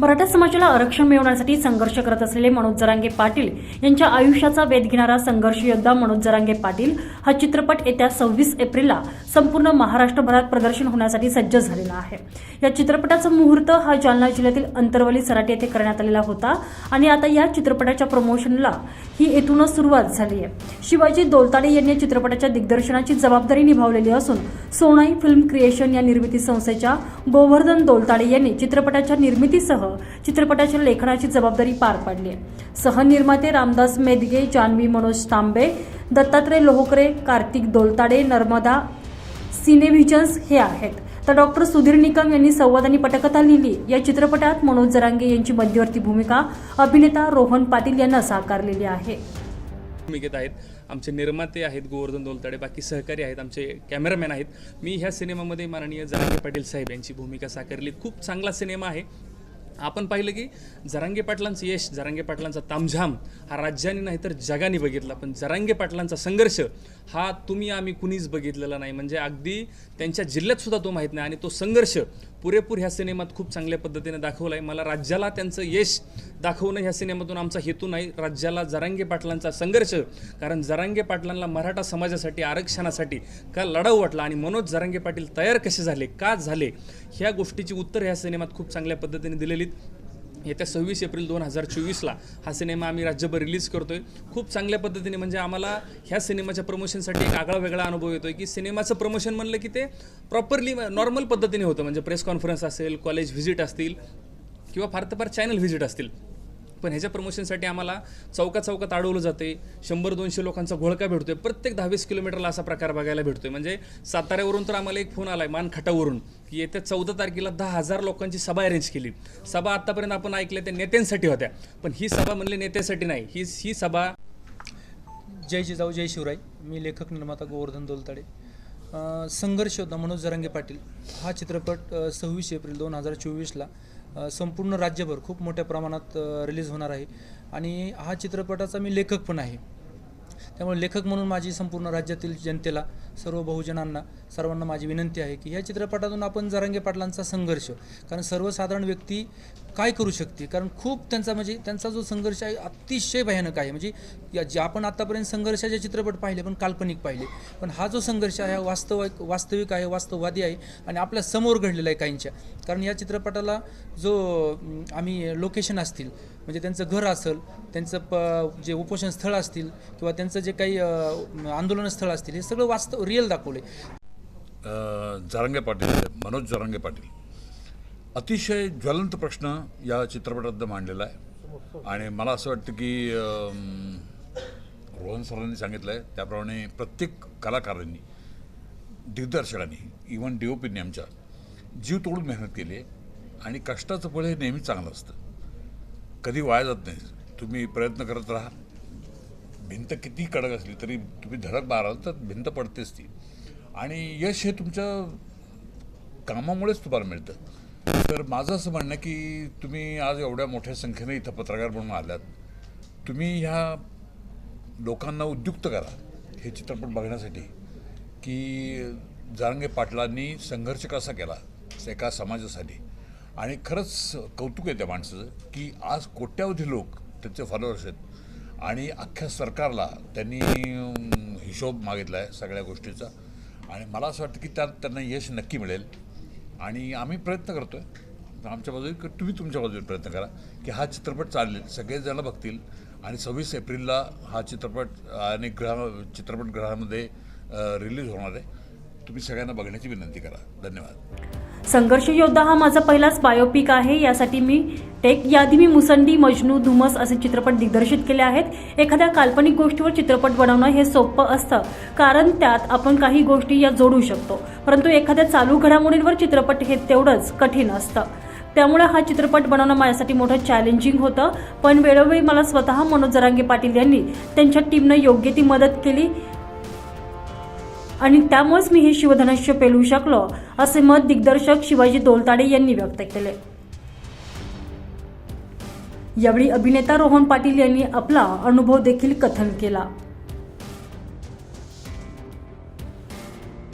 मराठा समाजाला आरक्षण मिळवण्यासाठी संघर्ष करत असलेले मनोज जरांगे पाटील यांच्या आयुष्याचा वेध घेणारा संघर्ष योद्धा मनोज जरांगे पाटील हा चित्रपट येत्या सव्वीस एप्रिलला संपूर्ण महाराष्ट्रभरात प्रदर्शन होण्यासाठी सज्ज झालेला आहे. या चित्रपटाचा मुहूर्त हा जालना जिल्ह्यातील अंतरवली सराटी येथे करण्यात आलेला होता आणि आता या चित्रपटाच्या प्रमोशनला ही येथूनच सुरुवात झाली आहे. शिवाजी दोलताडे यांनी चित्रपटाच्या दिग्दर्शनाची जबाबदारी निभावलेली असून सोनाई फिल्म क्रिएशन या निर्मिती संस्थेच्या गोवर्धन दोलताडे यांनी चित्रपटाच्या निर्मितीसह चित्रपटाच्या लेखनाची जबाबदारी पार पाडली आहे. सहनिर्माते रामदास मेदगे जान्हवी मनोज तांबे दत्तात्रय लोहकरे कार्तिक दोलताडे नर्मदा सिनेव्हिजन्स हे आहेत. तर डॉक्टर सुधीर निकम यांनी संवाद आणि पटकथा लिहिली. या चित्रपटात मनोज जरांगे यांची मध्यवर्ती भूमिका अभिनेता रोहन पाटील यांना साकारलेली आहे. भूमिकेत आहेत. आमचे निर्माते आहेत गोवर्धन दोलताडे बाकी सहकारी आहेत आमचे कॅमेरामॅन आहेत. मी ह्या सिनेमामध्ये माननीय जरांगे पाटील साहेब यांची भूमिका साकारली खूप चांगला सिनेमा आहे. आपण पाहिलं की जरांगे पाटलांचं यश जरांगे पाटलांचा तामझाम हा राज्याने नाही तर जगाने बघितला. पण जरांगे पाटलांचा संघर्ष हा तुम्ही आम्ही कुणीच बघितलेला नाही. म्हणजे अगदी त्यांच्या जिल्ह्यातसुद्धा तो माहीत नाही आणि तो संघर्ष पुरेपूर ह्या सिनेमात खूप चांगल्या पद्धतीने दाखवलं आहे मला राज्याला त्यांचं यश दाखवणं ह्या सिनेमातून आमचा हेतू नाही. राज्याला जरांगे पाटलांचा संघर्ष कारण जरांगे पाटलांना मराठा समाजासाठी आरक्षणासाठी का लढाऊ वाटला आणि मनोज जरांगे पाटील तयार कसे झाले का झाले ह्या गोष्टीची उत्तर ह्या सिनेमात खूप चांगल्या पद्धतीने दिलेली येत्या सव्वीस एप्रिल दोन हजार चोवीसला हा सिनेमा आम्ही राज्यभर रिलीज करतो आहे खूप चांगल्या पद्धतीने म्हणजे आम्हाला ह्या सिनेमाच्या प्रमोशनसाठी एक आगळा वेगळा अनुभव येतो आहे की सिनेमाचं प्रमोशन म्हणलं की ते प्रॉपरली नॉर्मल पद्धतीने होतं. म्हणजे प्रेस कॉन्फरन्स असेल कॉलेज व्हिजिट असतील किंवा फार तर फार चॅनल व्हिजिट असतील. पण ह्याच्या प्रमोशनसाठी आम्हाला चौका चौकात अडवलं जाते शंभर दोनशे लोकांचा घोळका भेटतोय. प्रत्येक दहावीस किलोमीटरला असा प्रकार बघायला भेटतोय. म्हणजे साताऱ्यावरून तर आम्हाला एक फोन आलाय मानखटावरून की येत्या चौदा तारखेला दहा हजार लोकांची सभा अरेंज केली. सभा आतापर्यंत आपण ऐकल्या त्या नेत्यांसाठी होत्या. पण ही सभा म्हणले नेत्यासाठी नाही. ही ही सभा जय जिजाऊ जय शिवराय. मी लेखक निर्माता गोवर्धन दोलताडे. संघर्ष होता मनोज जरांगे पाटील. हा चित्रपट सव्वीस एप्रिल दोन हजार चोवीसला संपूर्ण राज्यभर खूप मोठ्या प्रमाणात रिलीज होणार आहे. आणि हा चित्रपटाचा मी लेखक पण आहे. त्यामुळे लेखक म्हणून माझी संपूर्ण राज्यातील जनतेला सर्व बहुजनांना सर्वांना माझी विनंती आहे की या चित्रपटातून आपण जरांगे पाटलांचा संघर्ष कारण सर्वसाधारण व्यक्ती काय करू शकते? कारण खूप त्यांचा म्हणजे त्यांचा जो संघर्ष आहे अतिशय भयानक आहे. म्हणजे या जे आपण आत्तापर्यंत संघर्षाचे चित्रपट पाहिले पण काल्पनिक पाहिले पण हा जो संघर्ष आहे हा वास्तविक वास्तविक आहे वास्तववादी आहे आणि आपल्यासमोर घडलेला आहे काहींच्या. कारण या चित्रपटाला जो आम्ही लोकेशन असतील म्हणजे त्यांचं घर असेल त्यांचं प जे उपोषण स्थळ असतील किंवा त्यांचं जे जे काही अं, आंदोलन असतील हे सगळं वास्तव रिअल दाखवले जरंगे जरांगे पाटील मनोज जरांगे पाटील. अतिशय ज्वलंत प्रश्न या चित्रपटात मांडलेला आहे. आणि मला असं वाटतं की रोहन सरांनी सांगितलं आहे त्याप्रमाणे प्रत्येक कलाकारांनी दिग्दर्शकांनी इवन डी ओ पीने आमच्या जीव तोडून मेहनत केली आहे. आणि कष्टाचं फळ हे नेहमी चांगलं असतं. कधी वाया जात नाही. तुम्ही प्रयत्न करत राहा. भिंत किती कडक असली तरी तुम्ही धडक माराल तर भिंत पडतेच ती. आणि यश हे तुमच्या कामामुळेच तुम्हाला मिळतं. तर माझं असं म्हणणं आहे की तुम्ही आज एवढ्या मोठ्या संख्येने इथं पत्रकार म्हणून आल्यात तुम्ही ह्या लोकांना उद्युक्त करा. हे चित्रपट बघण्यासाठी की जारंगे पाटलांनी संघर्ष कसा केला एका समाजासाठी. आणि खरंच कौतुक आहे त्या माणसाचं की आज कोट्यावधी लोक त्यांचे फॉलोअर्स आहेत. आणि अख्ख्या सरकारला त्यांनी हिशोब मागितला आहे सगळ्या गोष्टीचा. आणि मला असं वाटतं की त्यात त्यांना यश नक्की मिळेल. आणि आम्ही प्रयत्न करतो आहे आमच्या बाजूने तुम्ही तुमच्या बाजूने प्रयत्न करा की हा चित्रपट चालेल. सगळेजण बघतील. आणि सव्वीस एप्रिलला हा चित्रपट आणि ग्रह चित्रपटगृहामध्ये रिलीज होणार आहे. तुम्ही सगळ्यांना बघण्याची विनंती करा. धन्यवाद. संघर्ष योद्धा हा माझा पहिलाच बायोपिक आहे. यासाठी मी टेक यादी मी मुसंडी मजनू धुमस असे चित्रपट दिग्दर्शित केले आहेत. एखाद्या काल्पनिक गोष्टीवर चित्रपट बनवणं हे सोपं असतं कारण त्यात आपण काही गोष्टी या जोडू शकतो. परंतु एखाद्या चालू घडामोडींवर चित्रपट हे तेवढंच कठीण असतं. त्यामुळे हा चित्रपट बनवणं माझ्यासाठी मोठं चॅलेंजिंग होतं. पण वेळोवेळी मला स्वतः मनोज जरांगे पाटील यांनी त्यांच्या टीमनं योग्य ती मदत केली. आणि त्यामुळेच मी हे शिवधनुष्य पेलू शकलो असे मत दिग्दर्शक शिवाजी दोलताडे यांनी व्यक्त केले. यावेळी अभिनेता रोहन पाटील यांनी आपला अनुभव देखील कथन केला.